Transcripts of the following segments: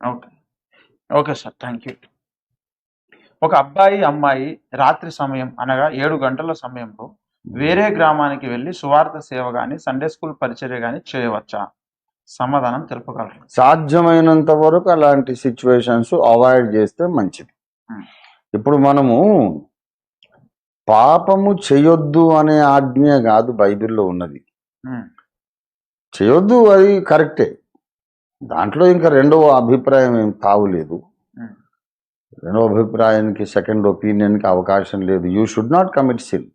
Okay. Okay sir. Thank you. ఒక అబ్బాయి అమ్మాయి రాత్రి సమయం అనగా ఏడు గంటల సమయంలో వేరే గ్రామానికి వెళ్ళి సువార్త సేవ కానీ సండే స్కూల్ పరిచర్య కానీ చేయవచ్చా? సమాధానం తెలుపగలరు. సాధ్యమైనంత వరకు అలాంటి సిచ్యువేషన్స్ అవాయిడ్ చేస్తే మంచిది. ఇప్పుడు మనము పాపము చేయొద్దు అనే ఆజ్ఞ కాదు బైబిల్లో ఉన్నది. చేయొద్దు అది కరెక్టే. దాంట్లో ఇంకా రెండవ అభిప్రాయం ఏం తావులేదు ఉమ్, రెండవ అభిప్రాయానికి సెకండ్ ఒపీనియన్కి అవకాశం లేదు. You should not commit sin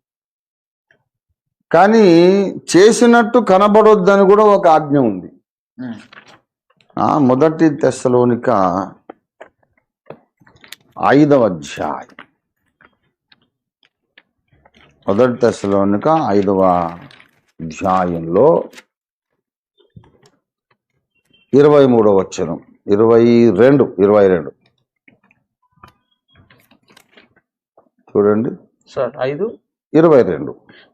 కానీ చేసినట్టు కనబడొద్దని కూడా ఒక ఆజ్ఞ ఉంది. ఆ మొదటి తెస్సలోనిక ఐదవ అధ్యాయం. మొదటి తెస్సలోనిక ఐదవ అధ్యాయంలో ఇరవై మూడవ వచ్చరం ఇరవై రెండు ఇరవై రెండు. చూడండి. సార్ ఐదు. ఇరవై రెండు.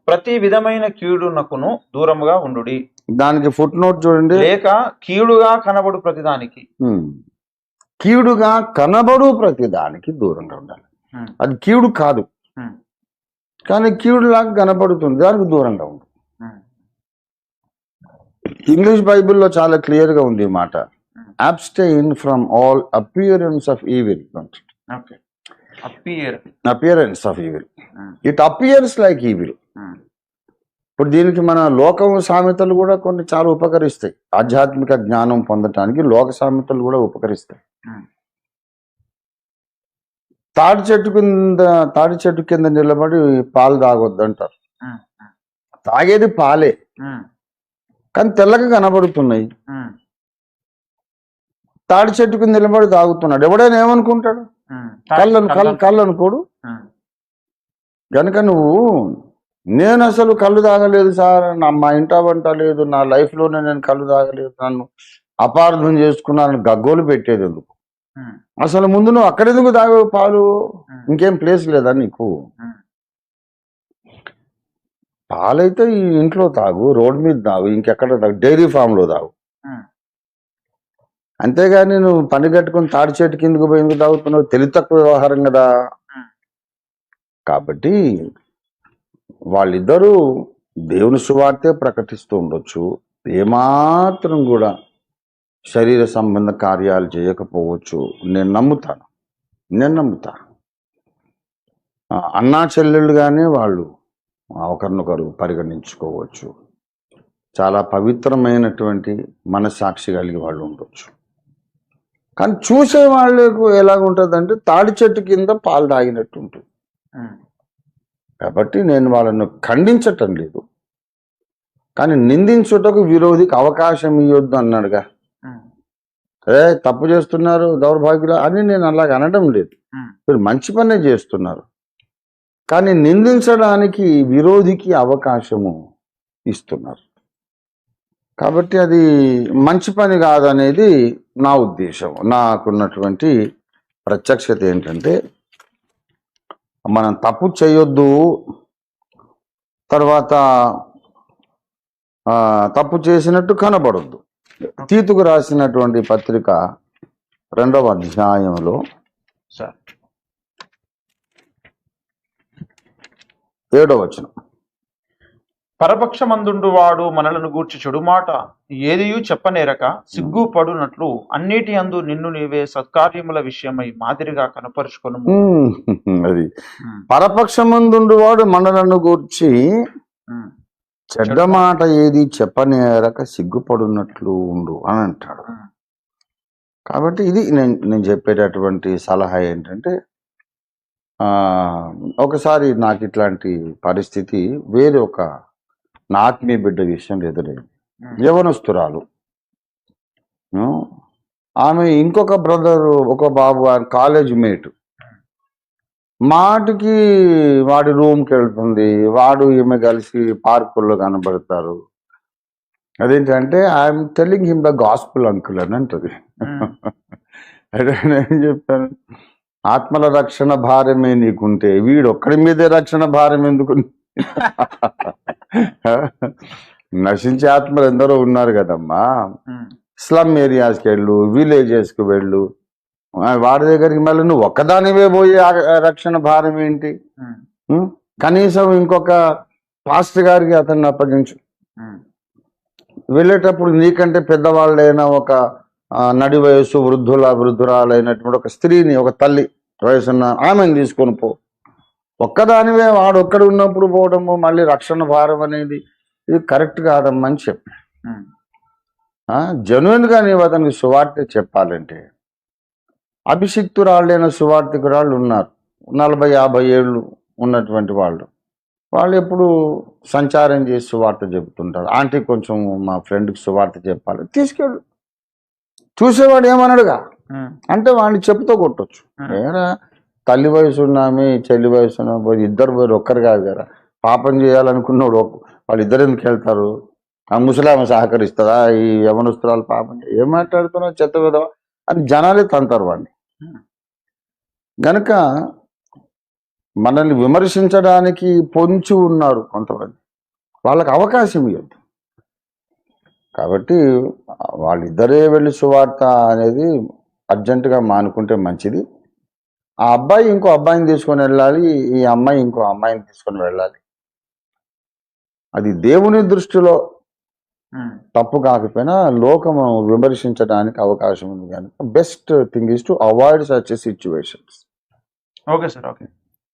ప్రతి విధమైన కీడునకును దూరముగా ఉండుడి. దానికి ఫుట్ నోట్ చూడండి. లేక కీడుగా కనబడు ప్రతిదానికి. కీడుగా కనబడు ప్రతి దానికి దూరంగా ఉండాలి. అది కీడు కాదు. కానీ కీడులాగా కనబడుతుంది. దానికి దూరంగా ఉమ్, ఇంగ్లీష్ బైబిల్లో చాలా క్లియర్గా ఉంది ఈ మాట. Abstain from all appearance of evil appearance of evil it appears like evil ఇప్పుడు దీనికి మన లోకం సామెతలు కూడా కొన్ని చాలా ఉపకరిస్తాయి. ఆధ్యాత్మిక జ్ఞానం పొందటానికి లోక సామెతలు కూడా ఉపకరిస్తాయి. ఉమ్, తాడి చెట్టు కింద తాడి చెట్టు కింద నిలబడి పాలు తాగొద్దు అంటారు ఉమ్, తాగేది పాలే. కానీ తెల్లగా కనబడుతున్నాయి. తాడి చెట్టు కింద నిలబడి తాగుతున్నాడు. ఎవడైనా ఏమనుకుంటాడు? కళ్ళను కళ్ళు కళ్ళు అనుకోడు. కనుక నువ్వు నేను అసలు కళ్ళు తాగలేదు సార్. నా మా ఇంట వంట లేదు. నా లైఫ్లోనే నేను కళ్ళు తాగలేదు. నన్ను అపార్థం చేసుకున్నాను గగ్గోలు పెట్టేది ఎందుకు? అసలు ముందు నువ్వు అక్కడెందుకు తాగవు పాలు? ఇంకేం ప్లేస్ లేదా నీకు? పాలైతే ఈ ఇంట్లో తాగు రోడ్ మీద తాగు ఇంకెక్కడ తాగు డైరీ ఫామ్లో తాగు. అంతేగాని నువ్వు పని కట్టుకుని తాడి చెట్టు కిందకు పోయి ఎందుకు తాగుతున్నావు? తెలివి తక్కువ వ్యవహారం కదా. కాబట్టి వాళ్ళిద్దరూ దేవుని సువార్తే ప్రకటిస్తూ ఉండొచ్చు. ఏమాత్రం కూడా శరీర సంబంధ కార్యాలు చేయకపోవచ్చు. నేను నమ్ముతాను. నేను నమ్ముతాను. ఆ, అన్నా చెల్లెళ్ళుగానే వాళ్ళు ఒకరినొకరు పరిగణించుకోవచ్చు. చాలా పవిత్రమైనటువంటి మనస్సాక్షి కలిగి వాళ్ళు ఉండొచ్చు. కానీ చూసే వాళ్ళకు ఎలాగుంటుందంటే తాడి చెట్టు కింద పాలు తాగినట్టు ఉంటుంది కాబట్టి నేను వాళ్ళను ఖండించటం లేదు. కానీ నిందించుటకు విరోధికి అవకాశం ఇవ్వద్దు అన్నాడుగా. ఏ తప్పు చేస్తున్నారు దౌర్భాగ్యులు అని నేను అలాగ అనడం లేదు మీరు మంచి పనే చేస్తున్నారు. కానీ నిందించడానికి విరోధికి అవకాశము ఇస్తున్నారు. కాబట్టి అది మంచి పని కాదనేది నా ఉద్దేశం. నాకున్నటువంటి ప్రత్యక్షత ఏంటంటే మనం తప్పు చేయొద్దు తర్వాత తప్పు చేసినట్టు కనబడొద్దు. తీతుకు రాసినటువంటి పత్రిక రెండవ అధ్యాయంలో సార్ ఏడవ వచనం. పరపక్షమందుండు వాడు మనలను గూర్చి చెడు మాట ఏదియు చెప్పనేరక సిగ్గుపడునట్లు అన్నిటి అందు నిన్ను నీవే సత్కార్యముల విషయమై మాదిరిగా కనపరుచుకొను అది. పరపక్షమందుండు వాడు మనలను గూర్చి చెడ్డ మాట ఏది చెప్పనేరక సిగ్గుపడున్నట్లు ఉండు అని అంటాడు. కాబట్టి ఇది నేను నేను చెప్పేటటువంటి సలహా ఏంటంటే ఒకసారి నాకు ఇట్లాంటి పరిస్థితి వేరే ఒక నా ఆత్మీయ బిడ్డ విషయంలో ఎదురైంది యవనస్తురాలు. ఆమె ఇంకొక బ్రదర్ ఒక బాబు ఆయన కాలేజ్ మేట్. మాటికి వాడి రూమ్కి వెళ్తుంది వాడు ఈమె కలిసి పార్కుల్లో కనబడతారు. అదేంటంటే I'm telling him the gospel uncle అని అంటది. అయితే నేను చెప్పాను ఆత్మల రక్షణ భారమే నీకుంటే వీడు ఒక్కడి మీదే రక్షణ భారం ఎందుకు? నశించే ఆత్మలు ఎందరో ఉన్నారు కదమ్మా. స్లమ్ ఏరియాస్కి వెళ్ళు విలేజెస్కి వెళ్ళు. ఆ, వాడి దగ్గరికి మళ్ళీ నువ్వు ఒక్కదానివే పోయి రక్షణ భారం ఏంటి? కనీసం ఇంకొక పాస్టర్ గారికి అతన్ని అప్పగించు. వెళ్ళేటప్పుడు నీకంటే పెద్దవాళ్ళైన ఒక నడి వయస్సు వృద్ధుల వృద్ధురాలైనటువంటి ఒక స్త్రీని ఒక తల్లి వయసున్న ఆమెను తీసుకొని పో. ఒక్కదానివే వాడు ఒక్కడ ఉన్నప్పుడు పోవడము మళ్ళీ రక్షణ భారం అనేది ఇది కరెక్ట్ కాదమ్మని చెప్పి. ఉమ్, జెన్యున్గా నీవు అతనికి సువార్త చెప్పాలంటే అభిషిక్తురాళ్ళైన సువార్థికురాళ్ళు ఉన్నారు. నలభై యాభై ఏళ్ళు ఉన్నటువంటి వాళ్ళు. వాళ్ళు ఎప్పుడు సంచారం చేసి సువార్త చెబుతుంటారు. ఆంటీ కొంచెం మా ఫ్రెండ్కి సువార్త చెప్పాలి. తీసుకెళ్ళు. చూసేవాడు ఏమన్నాడుగా అంటే వాడిని చెప్పుతో కొట్టొచ్చు. ఏరా తల్లి వయసు ఉన్నామే చెల్లి వయసు ఉన్నా పోయి ఇద్దరు పోయి ఒక్కరు కాదు కదా. పాపం చేయాలనుకున్నాడు వాళ్ళు ఇద్దరు ఎందుకు వెళ్తారు? ఆ ముసలామె సహకరిస్తుందా? ఈ యవనస్తురాలు పాపం ఏం మాట్లాడుతున్నావు చెత్త విధవా? అని జనాలే తంతారు వాడిని. గనుక మనల్ని విమర్శించడానికి పొంచి ఉన్నారు కొంతమంది. వాళ్ళకి అవకాశం ఇవ్వద్దు కాబట్టి వాళ్ళిద్దరే వెళ్ళి సువార్త అనేది అర్జెంటుగా మానుకుంటే మంచిది. ఆ అబ్బాయి ఇంకో అబ్బాయిని తీసుకొని వెళ్ళాలి ఈ అమ్మాయి ఇంకో అమ్మాయిని తీసుకొని వెళ్ళాలి. అది దేవుని దృష్టిలో. తప్పు కాకపోయినా లోకము విమర్శించడానికి అవకాశం ఉంది కనుక best thing is to avoid such situations okay sir okay.